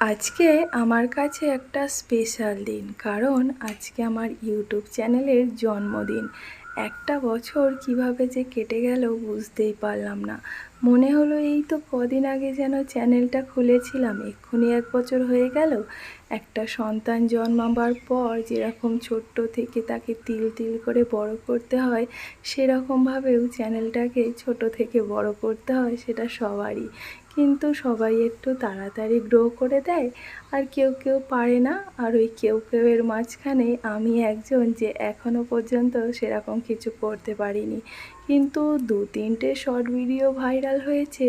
আজকে আমার কাছে একটা স্পেশাল দিন, কারণ আজকে আমার ইউটিউব চ্যানেলের জন্মদিন। একটা বছর কীভাবে যে কেটে গেল বুঝতেই পারলাম না। মনে হলো এই তো কদিন আগে যেন চ্যানেলটা খুলেছিলাম, এক্ষুনি এক বছর হয়ে গেল। একটা সন্তান জন্মাবার পর যেরকম ছোট্ট থেকে তাকে তিল তিল করে বড় করতে হয়, সেরকমভাবেও চ্যানেলটাকে ছোট থেকে বড় করতে হয়, সেটা সবারই। কিন্তু সবাই একটু তাড়াতাড়ি গ্রো করে দেয়। আর কেউ কেউ পারে না। আর ওই কেউ কেউ এর মাঝখানে আমি একজন যে এখনও পর্যন্ত সেরকম কিছু করতে পারিনি। কিন্তু দু তিনটে শর্ট ভিডিও ভাইরাল হয়েছে।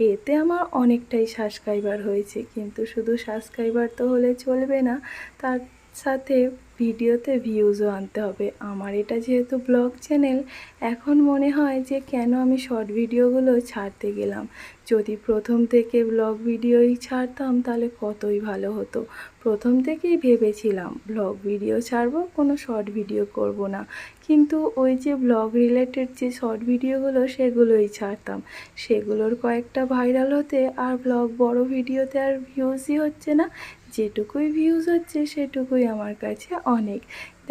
এতে আমার অনেকটাই সাবস্ক্রাইবার হয়েছে। কিন্তু শুধু সাবস্ক্রাইবার তো হলে চলবে না। তার সাথে ভিডিওতে ভিউজও আনতে হবে। আমার এটা যেহেতু ব্লগ চ্যানেল এখন মনে হয় যে কেন আমি শর্ট ভিডিওগুলো ছাড়তে গেলাম? যদি প্রথম থেকে ব্লগ ভিডিওই ছাড়তাম, তাহলে কতই ভালো হতো? প্রথম থেকেই ভেবেছিলাম ব্লগ ভিডিও ছাড়বো, কোনো শর্ট ভিডিও করব না। কিন্তু ওই যে ব্লগ রিলেটেড যে শর্ট ভিডিওগুলো সেগুলোই ছাড়তাম। সেগুলোর কয়েকটা ভাইরাল হতে আর ব্লগ বড় ভিডিওতে আর ভিউজই হচ্ছে না। যেটুকুই ভিউজ হচ্ছে, সেটুকুই আমার কাছে অনেক।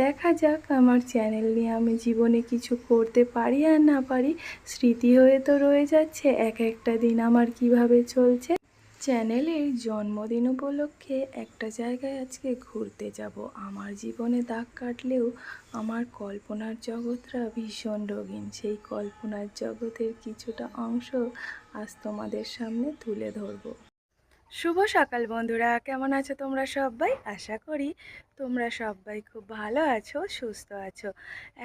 দেখা যাক, আমার চ্যানেল নিয়ে আমি জীবনে কিছু করতে পারি আর না পারি, স্মৃতি হয়ে তো রয়ে যাচ্ছে, এক একটা দিন আমার কীভাবে চলছে। চ্যানেলের জন্মদিন উপলক্ষে একটা জায়গায় আজকে ঘুরতে যাব। আমার জীবনে দাগ কাটলেও আমার কল্পনার জগৎটা ভীষণ রঙিন। সেই কল্পনার জগতের কিছুটা অংশ আজ তোমাদের সামনে তুলে ধরবো। শুভ সকাল বন্ধুরা, কেমন আছো তোমরা সবাই? আশা করি তোমরা সবাই খুব ভালো আছো, সুস্থ আছো।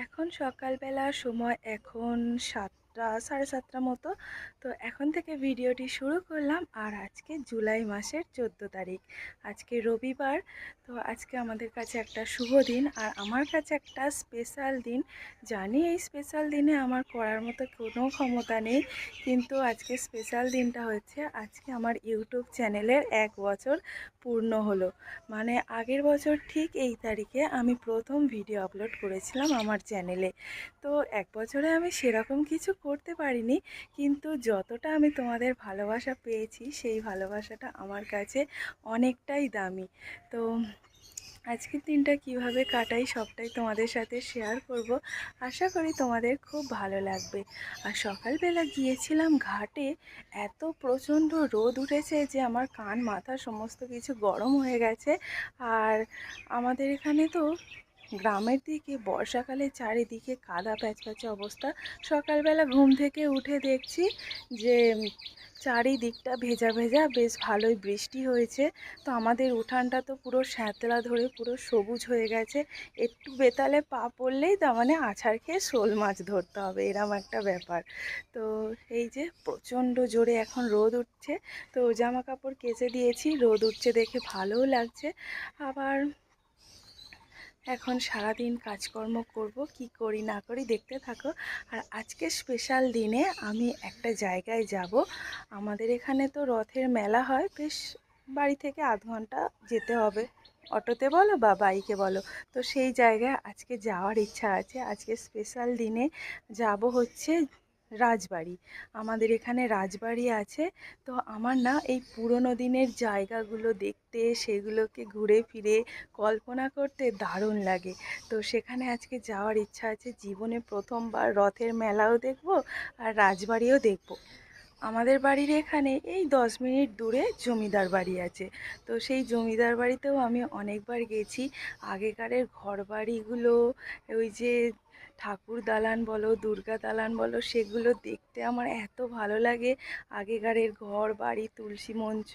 এখন সকালবেলা সময় এখন সাতটা, সাড়ে সাতটা মতো। তো এখন থেকে ভিডিওটি শুরু করলাম আর আজকে জুলাই মাসের চোদ্দ তারিখ। আজকে রবিবার, তো আজকে আমাদের কাছে একটা শুভ দিন আর আমার কাছে একটা স্পেশাল দিন। জানি এই স্পেশাল দিনে আমার করার মতো কোনো ক্ষমতা নেই, কিন্তু আজকে স্পেশাল দিনটা হচ্ছে আজকে আমার ইউটিউব চ্যানেলের এক বছর পূর্ণ হলো। মানে আগের বছর ঠিক এই তারিখে আমি প্রথম ভিডিও আপলোড করেছিলাম আমার চ্যানেলে। তো এক বছরে আমি সেরকম কিছু করতে পারিনি। কিন্তু যতটা আমি তোমাদের ভালোবাসা পেয়েছি, সেই ভালোবাসাটা আমার কাছে অনেকটাই দামি। তো আজকের দিনটা কীভাবে কাটাই সবটাই তোমাদের সাথে শেয়ার করব। আশা করি তোমাদের খুব ভালো লাগবে। আর সকালবেলা গিয়েছিলাম ঘাটে, এত প্রচণ্ড রোদ উঠেছে যে আমার কান, মাথা সমস্ত কিছু গরম হয়ে গেছে। আর আমাদের এখানে তো গ্রামের দিকে, বর্ষাকালে চারিদিকে কাদা প্যাচপ্যাচে অবস্থা। সকালবেলা ঘুম থেকে উঠে দেখছি যে চারিদিকটা ভেজা ভেজা, বেশ ভালোই বৃষ্টি হয়েছে। তো আমাদের উঠানটা তো পুরো শ্যাতলা ধরে পুরো সবুজ হয়ে গেছে। একটু বেতালে পা পড়লেই তার মানে আছাড় খেয়ে শোল মাছ ধরতে হবে, এরম একটা ব্যাপার। তো এই যে, প্রচণ্ড জোরে এখন রোদ উঠছে। তো জামা কাপড় কেচে দিয়েছি, রোদ উঠছে দেখে ভালোও লাগছে। আবার এখন সারাদিন কাজকর্ম করব, কি করি না করি দেখতে থাকো। আর আজকে স্পেশাল দিনে আমি একটা জায়গায় যাব। আমাদের এখানে তো রথের মেলা হয়, বেশ বাড়ি থেকে আধ ঘণ্টা যেতে হবে। অটোতে বলো বা বাইকে বলো। তো সেই জায়গায় আজকে যাওয়ার ইচ্ছা আছে। আজকে স্পেশাল দিনে যাব হচ্ছে রাজবাড়ি। আমাদের এখানে রাজবাড়ি আছে। তো আমার না এই পুরনো দিনের জায়গাগুলো দেখতে, সেগুলোকে ঘুরে ফিরে কল্পনা করতে দারুণ লাগে। তো সেখানে আজকে যাওয়ার ইচ্ছা আছে। জীবনে প্রথমবার রথের মেলাও দেখব আর রাজবাড়িও দেখব। আমাদের বাড়ির এখানে এই দশ মিনিট দূরে জমিদার বাড়ি আছে। তো সেই জমিদার বাড়িতেও আমি অনেকবার গেছি। আগেকারের ঘর বাড়িগুলো ওই যে ঠাকুর দালান বলো, দুর্গা দালান বলো, সেগুলো দেখতে আমার এত ভালো লাগে। আগেকারের ঘর, বাড়ি, তুলসী মঞ্চ,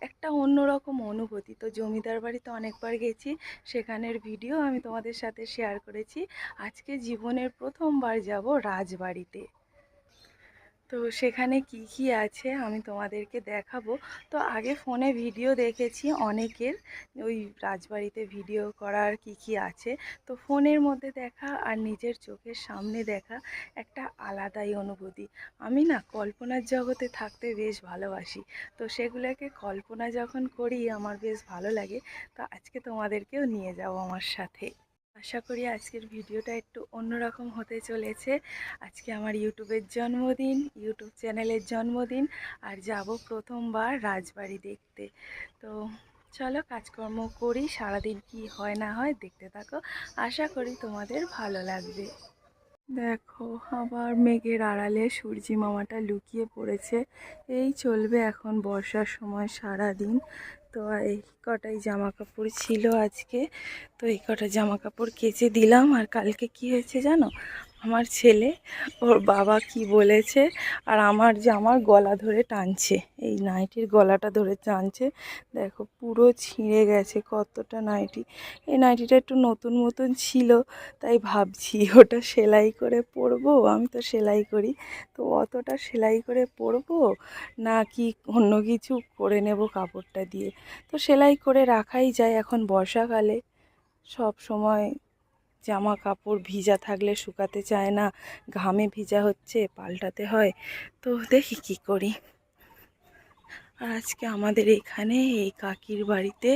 একটা অন্যরকম অনুভূতি। তো জমিদার বাড়িতে অনেকবার গেছি, সেখানের ভিডিও আমি তোমাদের সাথে শেয়ার করেছি। আজকে জীবনের প্রথমবার যাব রাজবাড়িতে। তো সেখানে কি কি আছে আমি তোমাদেরকে দেখাবো। তো আগে ফোনে ভিডিও দেখেছি অনেকের, ওই রাজবাড়িতে ভিডিও করার কি কি আছে। তো ফোনের মধ্যে দেখা আর নিজের চোখের সামনে দেখা একটা আলাদাই অনুভূতি। আমি না কল্পনার জগতে থাকতে বেশ ভালোবাসি। তো সেগুলোকে কল্পনা যখন করি, আমার বেশ ভালো লাগে। তো আজকে তোমাদেরকেও নিয়ে যাব আমার সাথে। আশা করি আজকের ভিডিওটা একটু অন্যরকম হতে চলেছে। আজকে আমার ইউটিউবের জন্মদিন, ইউটিউব চ্যানেলের জন্মদিন আর যাব প্রথমবার রাজবাড়ি দেখতে। তো চলো কাজকর্ম করি, সারাদিন কি হয় না হয় দেখতে থাকো। আশা করি তোমাদের ভালো লাগবে। দেখো, আবার মেঘের আড়ালে সূর্যি মামাটা লুকিয়ে পড়েছে। এই চলবে এখন বর্ষার সময় সারা দিন তো এই কটাই জামা কাপড় ছিল আজকে। তো এই কটা জামা কাপড় কেচে দিলাম। আর কালকে কি হয়েছে জানো? আমার ছেলে, ওর বাবা কি বলেছে, আর আমার যে আমার গলা ধরে টানছে। এই নাইটির গলাটা ধরে টানছে। দেখো, পুরো ছিঁড়ে গেছে কতটা নাইটি। এই নাইটিটা একটু নতুন মতন ছিল, তাই ভাবছি ওটা সেলাই করে পরবো। আমি তো সেলাই করি। তো অতটা সেলাই করে পরবো না কি অন্য কিছু করে নেব কাপড়টা দিয়ে? তো সেলাই করে রাখাই যায় এখন বর্ষাকালে। সব সময় জামা কাপড় ভিজা থাকলে শুকাতে চায় না, ঘামে ভিজা হচ্ছে, পাল্টাতে হয়। তো দেখি কি করি। আর আজকে আমাদের এখানে এই কাকির বাড়িতে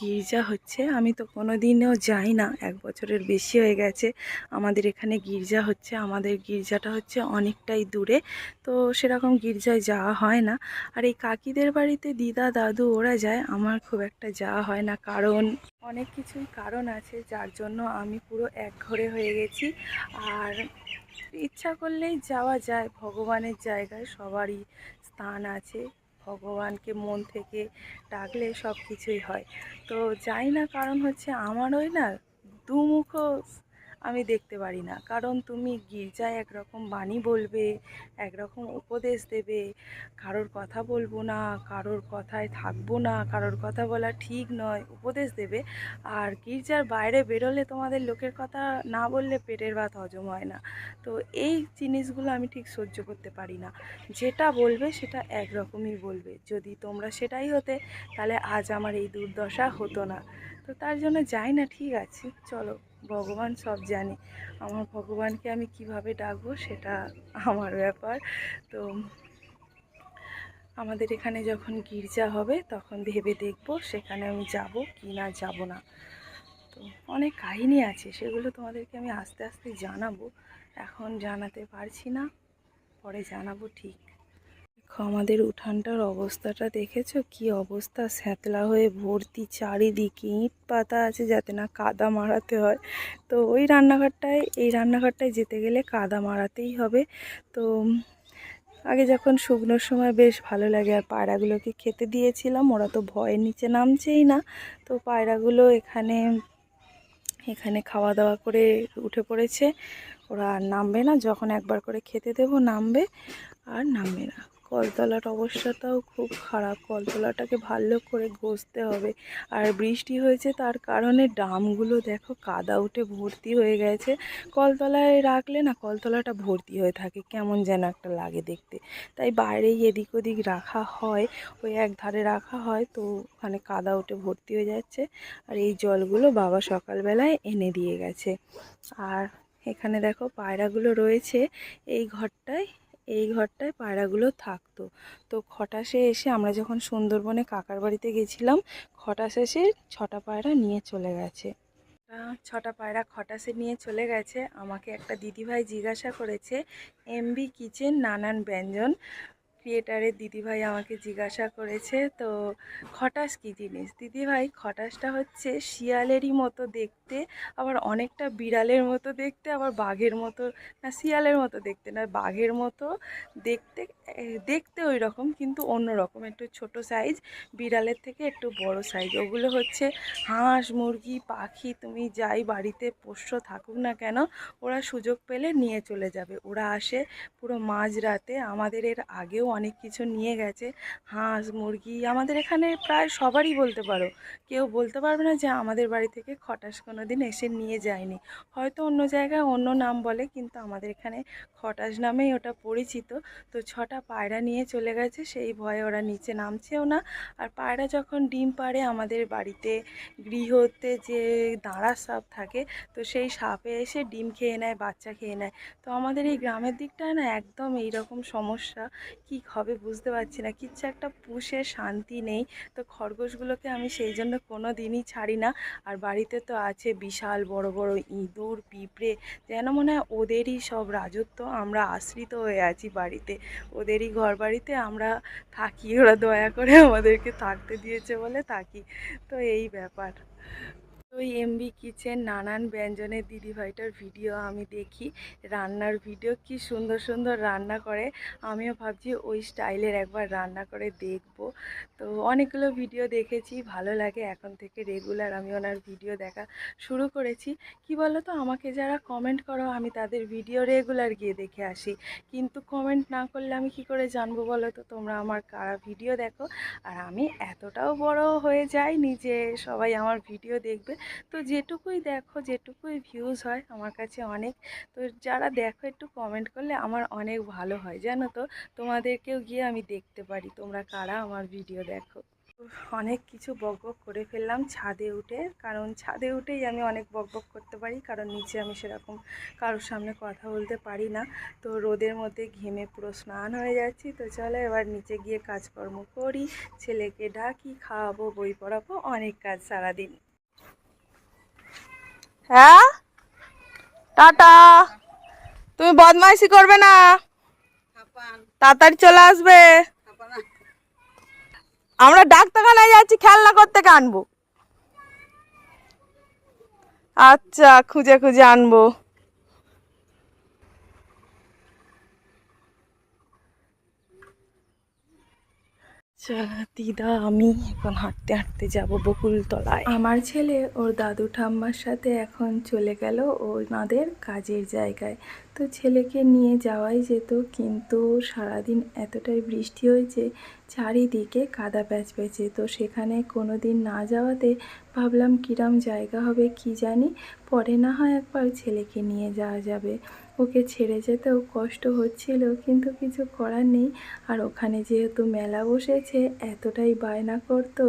গির্জা হচ্ছে। আমি তো কোনো দিনও যাই না, এক বছরের বেশি হয়ে গেছে আমাদের এখানে গির্জা হচ্ছে। আমাদের গির্জাটা হচ্ছে অনেকটাই দূরে, তো সেরকম গির্জায় যাওয়া হয় না। আর এই কাকিদের বাড়িতে দিদা, দাদু ওরা যায়, আমার খুব একটা যাওয়া হয় না। কারণ অনেক কিছুই কারণ আছে, যার জন্য আমি পুরো একঘরে হয়ে গেছি। আর ইচ্ছা করলেই যাওয়া যায়, ভগবানের জায়গায় সবারই স্থান আছে। ভগবানকে মন থেকে ডাকলে সব কিছুই হয়। তো যাই না কারণ হচ্ছে আমার ওই না দুমুখ আমি দেখতে পারি না। কারণ তুমি গির্জায় একরকম বাণী বলবে, একরকম উপদেশ দেবে, কারোর কথা বলব না, কারোর কথায় থাকব না, কারোর কথা বলা ঠিক নয়, উপদেশ দেবে। আর গির্জার বাইরে বেরোলে তোমাদের লোকের কথা না বললে পেটের ভাত হজম হয় না। তো এই জিনিসগুলো আমি ঠিক সহ্য করতে পারি না। যেটা বলবে সেটা একরকমই বলবে। যদি তোমরা সেটাই হতে, তাহলে আজ আমার এই দুর্দশা হতো না। তো তার জন্য যাই না, ঠিক আছে, চলো। ভগবান সব জানে। আমার ভগবানকে আমি কীভাবে ডাকবো সেটা আমার ব্যাপার। তো আমাদের এখানে যখন গির্জা হবে তখন ভেবে দেখব সেখানে আমি যাব কি না যাব না। তো অনেক কাহিনী আছে, সেগুলো তোমাদেরকে আমি আস্তে আস্তে জানাব। এখন জানাতে পারছি না, পরে জানাব ঠিক। দেখো আমাদের উঠানটার অবস্থাটা দেখেছ? কি অবস্থা? স্যাঁতলা হয়ে ভর্তি, চারিদিকে ইট পাতা আছে যাতে না কাদা মারাতে হয়। তো ওই রান্নাঘরটায়, এই রান্নাঘরটায় যেতে গেলে কাদা মারাতেই হবে। তো আগে যখন শুকনোর সময় বেশ ভালো লাগে, আর পায়রাগুলোকে খেতে দিয়েছিলাম, ওরা তো ভয়ের নিচে নামছেই না। তো পায়রাগুলো এখানে এখানে খাওয়া দাওয়া করে উঠে পড়েছে। ওরা নামবে না, যখন একবার করে খেতে দেবো, নামবে আর নামবে না। কলতলার অবস্থাটাও খুব খারাপ। কলতলাটাকে ভালো করে ঘষতে হবে। আর বৃষ্টি হয়েছে তার কারণে ড্রামগুলো দেখো কাদা উঠে ভর্তি হয়ে গেছে। কলতলায় রাখলে না কলতলাটা ভর্তি হয়ে থাকে, কেমন যেন একটা লাগে দেখতে। তাই বাইরেই এদিক ওদিক রাখা হয়, ওই এক ধারে রাখা হয়, তো ওখানে কাদা উঠে ভর্তি হয়ে যাচ্ছে। আর এই জলগুলো বাবা সকালবেলায় এনে দিয়ে গেছে। আর এখানে দেখো পায়রাগুলো রয়েছে, এই ঘরটায় এই ঘরটায় পায়রাগুলো থাকতো। তো খটাসে এসে আমরা যখন সুন্দরবনে কাকার বাড়িতে গেছিলাম, খটাস এসে ছটা পায়রা নিয়ে চলে গেছে। ছটা পায়রা খটাসে নিয়ে চলে গেছে। আমাকে একটা দিদিভাই জিজ্ঞাসা করেছে, এমবি কিচেন নানান ব্যঞ্জন? ক্রিয়েটারের দিদিভাই আমাকে জিজ্ঞাসা করেছে, তো খটাস কী জিনিস? দিদিভাই, খটাসটা হচ্ছে শিয়ালেরই মতো দেখতে, আবার অনেকটা বিড়ালের মতো দেখতে, আবার বাঘের মতো, না শিয়ালের মতো দেখতে না বাঘের মতো দেখতে দেখতে ওই রকম কিন্তু অন্য রকম একটু ছোট সাইজ বিড়ালের থেকে একটু বড় সাইজ ওগুলো হচ্ছে হাঁস, মুরগি, পাখি, তুমি যাই বাড়িতে পোষ্য থাকুক না কেন, ওরা সুযোগ পেলে নিয়ে চলে যাবে। ওরা আসে পুরো মাঝরাতে, আমাদের এর আগেও অনেক কিছু নিয়ে গেছে, হাঁস, মুরগি, আমাদের এখানে প্রায় সবারই বলতে পারো। কেউ বলতে পারবে না যে আমাদের বাড়ি থেকে খটাস কোনো দিন এসে নিয়ে যায়নি। হয়তো অন্য জায়গায় অন্য নাম বলে, কিন্তু আমাদের এখানে খটাস নামেই ওটা পরিচিত। তো ছটা পায়রা নিয়ে চলে গেছে, সেই ভয়ে ওরা নিচে নামছেও না। আর পায়রা যখন ডিম পাড়ে, আমাদের বাড়িতে গৃহতে যে দাঁড়া সাপ থাকে, তো সেই সাপে এসে ডিম খেয়ে নেয়, বাচ্চা খেয়ে নেয়। তো আমাদের এই গ্রামের দিকটায় না একদম এই রকম সমস্যা। কি হবে বুঝতে পারছি না। কিচ্ছু একটা পুষে শান্তি নেই। তো খরগোশগুলোকে আমি সেই জন্য কোনো দিনই ছাড়ি না। আর বাড়িতে তো আছে বিশাল বড় বড় ইঁদুর, পিঁপড়ে, যেন মনে হয় ওদেরই সব রাজত্ব। আমরা আশ্রিত হয়ে আছি বাড়িতে। ওদেরই ঘর বাড়িতে আমরা থাকি। ওরা দয়া করে আমাদেরকে থাকতে দিয়েছে বলে থাকি। তো এই ব্যাপার। ওই এমবি কিচেন নানান ব্যঞ্জনের দিদিভাইটার ভিডিও আমি দেখি, রান্নার ভিডিও কি সুন্দর সুন্দর রান্না করে। আমিও ভাবছি ওই স্টাইলের একবার রান্না করে দেখব। তো অনেকগুলো ভিডিও দেখেছি, ভালো লাগে এখন থেকে রেগুলার আমি ওনার ভিডিও দেখা শুরু করেছি। কি বলো তো আমাকে যারা কমেন্ট করো, আমি তাদের ভিডিও রেগুলার গিয়ে দেখে আসি। কিন্তু কমেন্ট না করলে আমি কি করে জানব বলো তো? তোমরা আমার কারা ভিডিও দেখো? আর আমি এতটাও বড় হয়ে যাইনি যে সবাই আমার ভিডিও দেখবে। তো যেটুকুই দেখো, যেটুকুই ভিউজ হয় আমার কাছে অনেক। তো যারা দেখো একটু কমেন্ট করলে আমার অনেক ভালো হয়, জানো তো? তোমাদেরকেও গিয়ে আমি দেখতে পারি, তোমরা কারা আমার ভিডিও দেখো? অনেক কিছু বক বক করে ফেললাম ছাদে উঠে, কারণ ছাদে উঠেই আমি অনেক বক বক করতে পারি, কারণ নিচে আমি সেরকম কারোর সামনে কথা বলতে পারি না। তো রোদের মধ্যে ঘেমে পুরো স্নান হয়ে যাচ্ছি, তো চলো এবার নিচে গিয়ে কাজকর্ম করি, ছেলেকে ডাকি, খাওয়াবো, বই পড়াবো, অনেক কাজ সারাদিন। হ্যাঁ? টাটা। তুমি বদমাইশি করবে না। তাড়াতাড়ি চলে আসবে। আমরা ডাক্তারখানায় যাচ্ছি খেলনা করতে আনব আচ্ছা খুঁজে খুঁজে আনব। দিদা আমি এখন হাঁটতে হাঁটতে যাব বকুলতলায়। আমার ছেলে ওর দাদু ঠাম্মার সাথে এখন চলে গেল ওনাদের কাজের জায়গায়। তো ছেলেকে নিয়ে যাওয়াই যেত, কিন্তু সারাদিন এতটাই বৃষ্টি হয়েছে, চারিদিকে কাদা প্যাচ প্যাচে। তো সেখানে কোনো দিন না যাওয়াতে ভাবলাম কিরাম জায়গা হবে কি জানি, পরে না হয় একবার ছেলেকে নিয়ে যাওয়া যাবে। ওকে ছেড়ে যেতেও কষ্ট হচ্ছিল, কিন্তু কিছু করার নেই। আর ওখানে যেহেতু মেলা বসেছে, এতটাই বায়না করতো,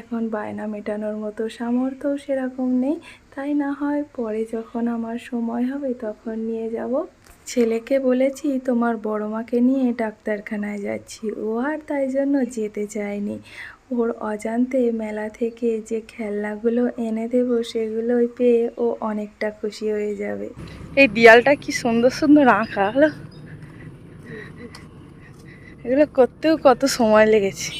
এখন বায়না মেটানোর মতো সামর্থ্যও সেরকম নেই। তাই না হয় পরে যখন আমার সময় হবে তখন নিয়ে যাব। ছেলেকে বলেছি, তোমার বড় মাকে নিয়ে ডাক্তারখানায় যাচ্ছি। ও আর তাই জন্য যেতে চায়নি। ওর অজান্তে মেলা থেকে যে খেলনাগুলো এনে দেব সেগুলোই পেয়ে ও অনেকটা খুশি হয়ে যাবে। এই দিয়ালটা কি সুন্দর সুন্দর আঁকা, হলো? এগুলো করতেও কত সময় লেগেছে।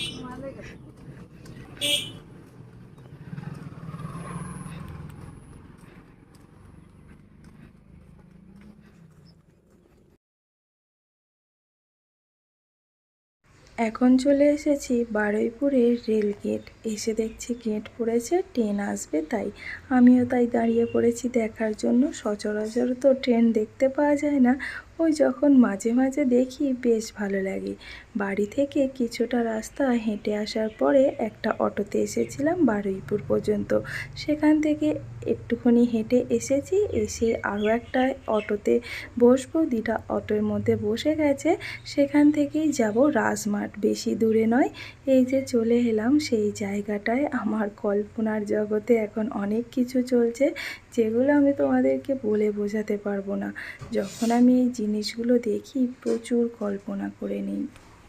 এখন চলে এসেছি বারুইপুরের রেল গেট। এসে দেখছি গেট পড়েছে, ট্রেন আসবে তাই। আমিও তাই দাঁড়িয়ে পড়েছি দেখার জন্য। সচরাচর তো ট্রেন দেখতে পাওয়া যায় না। ওই যখন মাঝে মাঝে দেখি, বেশ ভালো লাগে। বাড়ি থেকে কিছুটা রাস্তা হেঁটে আসার পরে একটা অটোতে এসেছিলাম বারুইপুর পর্যন্ত। সেখান থেকে একটুখানি হেঁটে এসেছি, এসে আরও একটা অটোতে বসবো। দুটা অটোর মধ্যে বসে গেছে, সেখান থেকেই যাব রাজমাঠ বেশি দূরে নয়, এই যে চলে এলাম সেই জায়গাটায়। আমার কল্পনার জগতে এখন অনেক কিছু চলছে যেগুলো আমি তোমাদেরকে বলে বোঝাতে পারব না। যখন আমি এই জিনিসগুলো দেখি, প্রচুর কল্পনা করে নিই।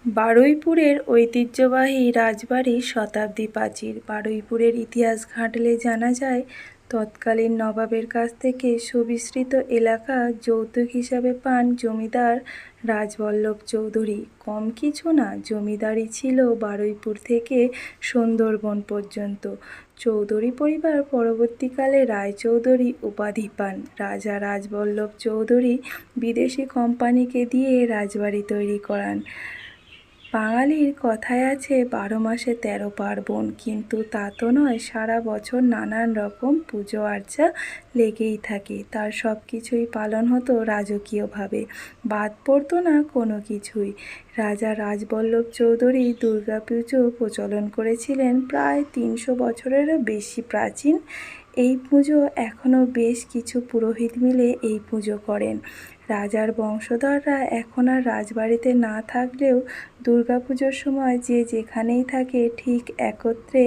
বারুইপুরের ঐতিহ্যবাহী রাজবাড়ির শতাব্দী প্রাচীর। বারুইপুরের ইতিহাস ঘাঁটলে জানা যায়, তৎকালীন নবাবের কাছ থেকে সুবিস্তৃত এলাকা যৌতুক হিসাবে পান জমিদার রাজবল্লভ চৌধুরী। কম কিছু না জমিদারি ছিল বারুইপুর থেকে সুন্দরবন পর্যন্ত। চৌধুরী পরিবার পরবর্তীকালে রায়চৌধুরী উপাধি পান। রাজা রাজবল্লভ চৌধুরী বিদেশি কোম্পানিকে দিয়ে রাজবাড়ি তৈরি করান। বাঙালির কথায় আছে, বারো মাসে তেরো পার্বণ। কিন্তু তা তো নয়, সারা বছর নানান রকম পুজো আর্চা লেগেই থাকে। তার সব কিছুই পালন হতো রাজকীয়ভাবে। বাদ পড়তো না কোনো কিছুই। রাজা রাজবল্লভ চৌধুরী দুর্গা পুজো প্রচলন করেছিলেন প্রায় তিনশো বছরেরও বেশি প্রাচীন। এই পুজো এখনও বেশ কিছু পুরোহিত মিলে এই পুজো করেন। রাজার বংশধররা এখন আর রাজবাড়িতে না থাকলেও দুর্গাপুজোর সময় যে যেখানেই থাকে ঠিক একত্রে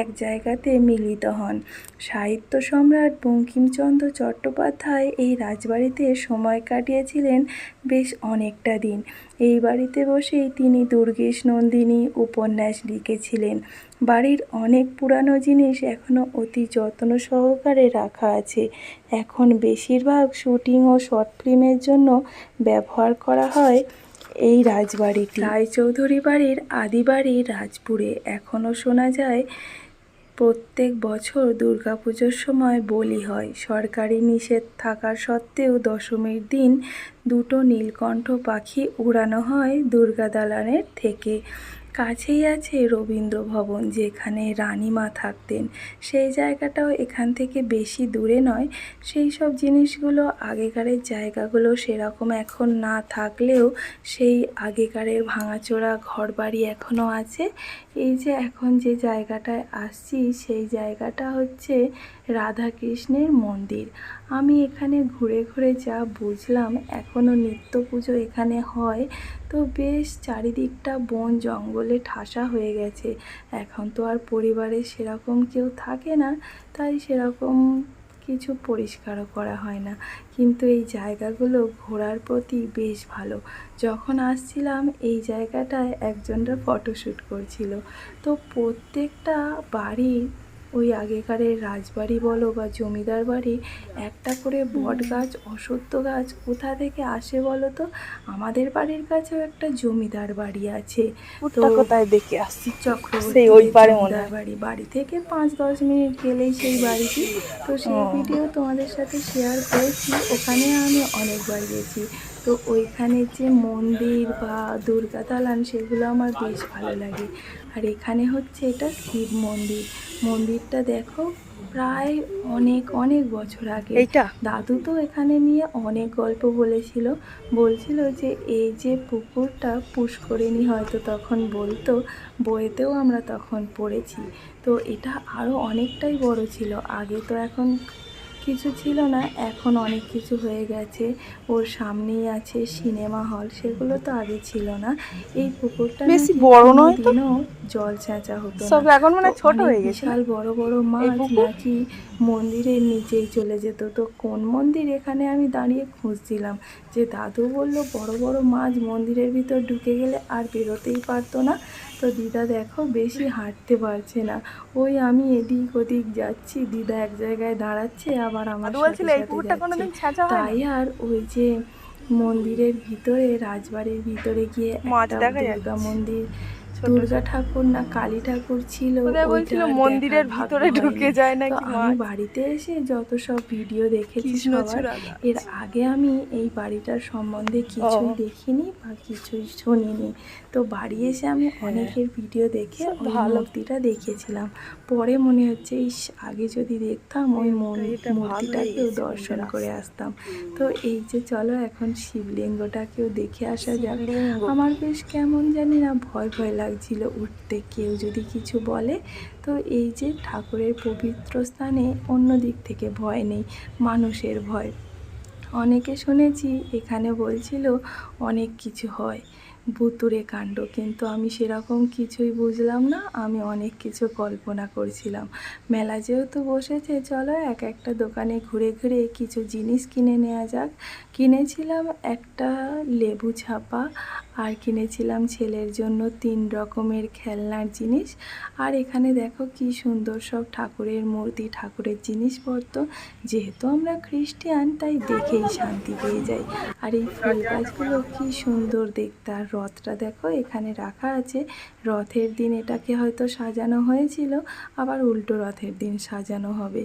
এক জায়গাতে মিলিত হন। সাহিত্য সম্রাট বঙ্কিমচন্দ্র চট্টোপাধ্যায় এই রাজবাড়িতে সময় কাটিয়েছিলেন বেশ অনেকটা দিন। এই বাড়িতে বসেই তিনি দুর্গেশ নন্দিনী উপন্যাস লিখেছিলেন। বাড়ির অনেক পুরানো জিনিস এখনও অতি যত্ন সহকারে রাখা আছে। এখন বেশিরভাগ শুটিং ও শর্ট ফিল্মের জন্য ব্যবহার করা হয় এই রাজবাড়িটি। রায়চৌধুরী বাড়ির আদিবাড়ি রাজপুরে। এখনও শোনা যায়, প্রত্যেক বছর দুর্গাপুজোর সময় বলি হয়। সরকারি নিষেধ থাকা সত্ত্বেও দশমীর দিন দুটো নীলকণ্ঠ পাখি উড়ানো হয় দুর্গা দালানের থেকে। কাছেই আছে রবীন্দ্র ভবন যেখানে রানীমা থাকতেন। সেই জায়গাটাও এখান থেকে বেশি দূরে নয়। সেই সব জিনিসগুলো আগেকারের জায়গাগুলো সেরকম এখন না থাকলেও সেই আগেকারের ভাঙাচোরা ঘরবাড়ি এখনও আছে। এই যে এখন যে জায়গাটায় আসছি, সেই জায়গাটা হচ্ছে রাধাকৃষ্ণের মন্দির। আমি এখানে ঘুরে ঘুরে যা বুঝলাম, এখনও নিত্য পুজো এখানে হয়। তো বেশ চারিদিকটা বন জঙ্গলে ঠাসা হয়ে গেছে। এখন তো আর পরিবারে সেরকম কেউ থাকে না, তাই সেরকম কিছু পরিষ্কারও করা হয় না। কিন্তু এই জায়গাগুলো ঘোরার প্রতি বেশ ভালো। যখন আসছিলাম, এই জায়গাটায় একজনরা ফটোশ্যুট করছিল। তো প্রত্যেকটা বাড়ি ওই আগেকারের রাজবাড়ি বলো বা জমিদার বাড়ি একটা করে বট গাছ অশ্বত্থ গাছ কোথা থেকে আসে বলো তো? আমাদের বাড়ির কাছেও একটা জমিদার বাড়ি আছে। তো কোথায় দেখে আসছি চক্রবর্তী ওই জমিদার বাড়ি। বাড়ি থেকে পাঁচ দশ মিনিট গেলেই সেই বাড়িটি। তো সেই ভিডিও তোমাদের সাথে শেয়ার করেছি। ওখানে আমি অনেকবার গেছি। তো ওইখানে যে মন্দির বা দুর্গা দালান সেগুলো আমার বেশ ভালো লাগে। আর এখানে হচ্ছে এটা শিব মন্দির। মন্দিরটা দেখো প্রায় অনেক অনেক বছর আগে। এইটা? দাদু তো এখানে নিয়ে অনেক গল্প বলেছিল। বলছিল যে এই যে পুকুরটা পুষ্করিণী হয়তো তখন বলতো বইতেও আমরা তখন পড়েছি। তো এটা আরও অনেকটাই বড় ছিল। আগে তো এখন কিছু ছিল না এখন অনেক কিছু হয়ে গেছে। ওর সামনেই আছে সিনেমা হল সেগুলো তো আগে ছিল না। এই পুকুরটা বেশি বড় নয় তো? জল ছেঁচা হতো সব এখন মানে ছোট হয়ে গেছে। বিশাল বড় বড় মাছ? নাকি মন্দিরের নিচেই চলে যেত। তো কোন মন্দির? এখানে আমি দাঁড়িয়ে খুঁজছিলাম যে দাদু বলল বড় বড় মাছ মন্দিরের ভিতর ঢুকে গেলে আর বেরোতেই পারতো না। তো দিদা দেখো বেশি হাঁটতে পারছে না। ওই আমি এদিক ওদিক যাচ্ছি দিদা এক জায়গায় দাঁড়াচ্ছে আবার আমার বলছিল এই পুকুরটা কোনোদিন ছাঁচা তাই আর ওই যে মন্দিরের ভিতরে রাজবাড়ির ভিতরে গিয়ে একটা দুর্গা মন্দির দুর্গা ঠাকুর না কালী ঠাকুর ছিল বলছিল মন্দিরের ভিতরে ঢুকে যায় না আমি বাড়িতে এসে যত সব ভিডিও দেখেছি সবার এর আগে আমি এই বাড়িটার সম্বন্ধে কিছুই দেখিনি বা কিছুই শুনিনি। তো বাড়ি এসে আমি অনেকের ভিডিও দেখে হ্যাঁ। ওই ভালো। মূর্তিটা দেখেছিলাম। পরে মনে হচ্ছে ইস আগে যদি দেখতাম ওই মূর্তিটাকেও দর্শন করে আসতাম। তো এই যে চলো এখন শিবলিঙ্গটাকেও দেখে আসা যাক। আমার বেশ কেমন জানি না ভয় ভয় লাগছিল উঠতে, কেউ যদি কিছু বলে। তো এই যে ঠাকুরের পবিত্র স্থানে অন্য দিক থেকে ভয় নেই, মানুষের ভয়। অনেকে শুনেছি এখানে বলছিল, অনেক কিছু হয়। ভুতুরে কাণ্ড। কিন্তু আমি সেরকম কিছুই বুঝলাম না। আমি অনেক কিছু কল্পনা করছিলাম। মেলা যেহেতু বসেছে, চলো এক একটা দোকানে ঘুরে ঘুরে কিছু জিনিস কিনে নেওয়া যাক। কিনেছিলাম একটা লেবু ছাপা আর কিনেছিলাম ছেলের জন্য তিন রকমের খেলনার জিনিস। আর এখানে দেখো কি সুন্দর সব ঠাকুরের মূর্তি, ঠাকুরের জিনিসপত্র। যেহেতু আমরা খ্রিস্টিয়ান, তাই দেখেই শান্তি পেয়ে যাই। আর এই ফুল গাছগুলো কি সুন্দর দেখতে। আর রথটা দেখো, এখানে রাখা আছে। রথের দিন এটাকে হয়তো সাজানো হয়েছিল, আবার উল্টো রথের দিন সাজানো হবে।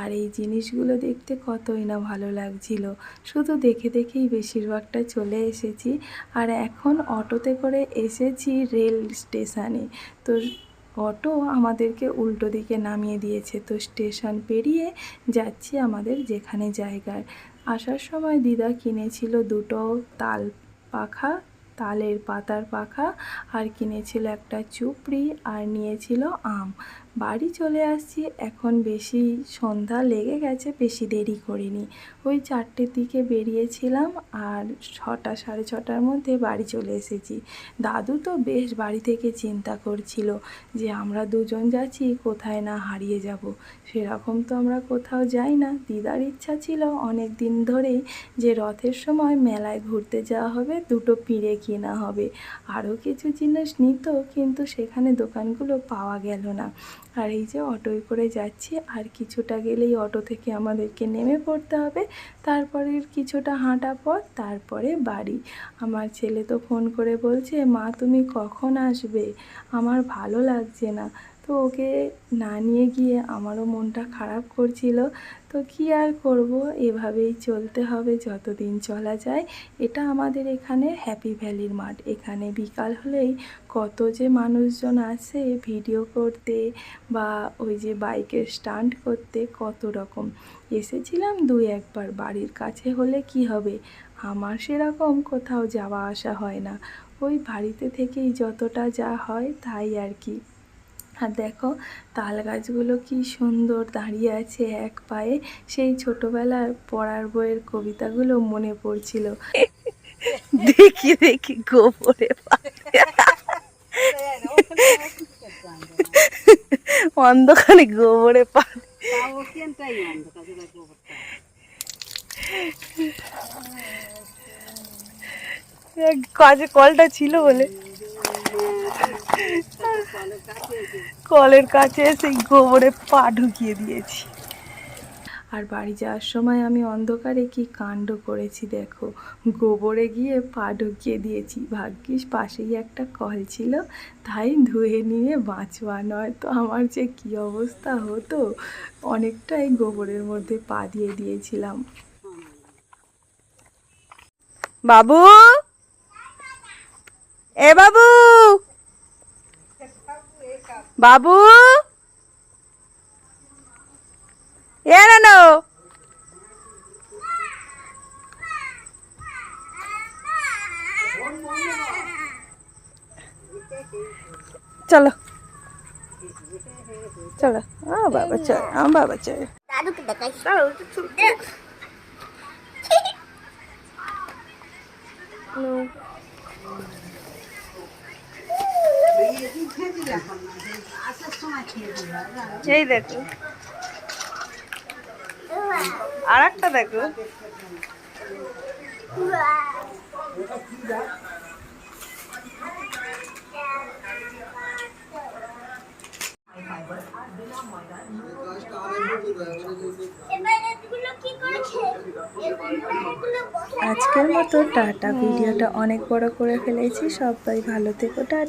আর এই জিনিসগুলো দেখতে কতই না ভালো লাগছিল। শুধু দেখে দেখেই বেশিরভাগটা চলে এসেছি। আর এখন অটোতে করে এসেছি রেল স্টেশনে। তো অটো আমাদেরকে উল্টো দিকে নামিয়ে দিয়েছে। তো স্টেশন পেরিয়ে যাচ্ছি আমাদের যেখানে জায়গায়। আসার সময় দিদা কিনেছিল দুটো তাল পাখা তালের পাতার পাখা আর কিনেছিল একটা চুপড়ি আর নিয়েছিল আম। বাড়ি চলে আসছি, এখন বেশি সন্ধ্যা লেগে গেছে, বেশি দেরি করিনি। ওই চারটের দিকে বেরিয়েছিলাম আর ছটা, সাড়ে ছটার মধ্যে বাড়ি চলে এসেছি। দাদু তো বেশ বাড়ি থেকে চিন্তা করছিল যে আমরা দুজন যাচ্ছি, কোথায় না হারিয়ে যাব। সেরকম তো আমরা কোথাও যাই না। দিদার ইচ্ছা ছিল অনেক দিন ধরেই যে রথের সময় মেলায় ঘুরতে যাওয়া হবে, দুটো পিঁড়ে কেনা হবে। আরও কিছু জিনিস নিত, কিন্তু সেখানে দোকানগুলো পাওয়া গেল না। আর এই যে অটোয় করে যাচ্ছি, আর কিছুটা গেলেই অটো থেকে আমাদেরকে নেমে পড়তে হবে। তারপরের কিছুটা হাঁটা পথ, তারপরে বাড়ি। আমার ছেলে তো ফোন করে বলছে, মা, তুমি কখন আসবে? আমার ভালো লাগছে না। তো ওকে না নিয়ে গিয়ে আমারও মনটা খারাপ করছিল। তো কি আর করব? এভাবেই চলতে হবে, যতদিন চলা যায়। এটা আমাদের এখানে হ্যাপি ভ্যালির মাঠ। এখানে বিকাল হলেই কত যে মানুষজন আসে ভিডিও করতে বা ওই যে বাইকের স্টান্ট করতে কত রকম। এসেছিলাম দুই একবার, বাড়ির কাছে হলে কি হবে? আমার সেরকম কোথাও যাওয়া আসা হয় না। ওই বাড়িতে থেকেই যতটা যা হয় তাই আর কি। আর দেখো তাল গাছগুলো কি সুন্দর দাঁড়িয়ে আছে এক পায়ে। সেই ছোটবেলার পড়ার বইয়ের কবিতাগুলো মনে পড়ছিল। দেখি দেখি, গোবরে অন্ধকারে গোবরে পা কাজে কলটা ছিল বলে। কলের কাছে এসে গোবরে পা ঢুকিয়ে দিয়েছি। আর বাড়ি যাওয়ার সময় আমি অন্ধকারে কি কাণ্ড করেছি দেখো। গোবরে গিয়ে পা ঢুকিয়ে দিয়েছি। ভাগ্যিস পাশেই একটা কল ছিল তাই ধুয়ে নিয়ে বাঁচবা নয় তো আমার যে কি অবস্থা হতো অনেকটাই গোবরের মধ্যে পা দিয়ে দিয়েছিলাম। বাবু? এ বাবু! বাবু? এ নানো। চলো। চলো। আ বাবা চল। আ বাবা চল। দাদুকে দেখাই। এই দেখো। আর একটা দেখো। আজকের মতো টাটা। ভিডিওটা অনেক বড় করে ফেলেছি। সবাই ভালো থেকো। টাটা।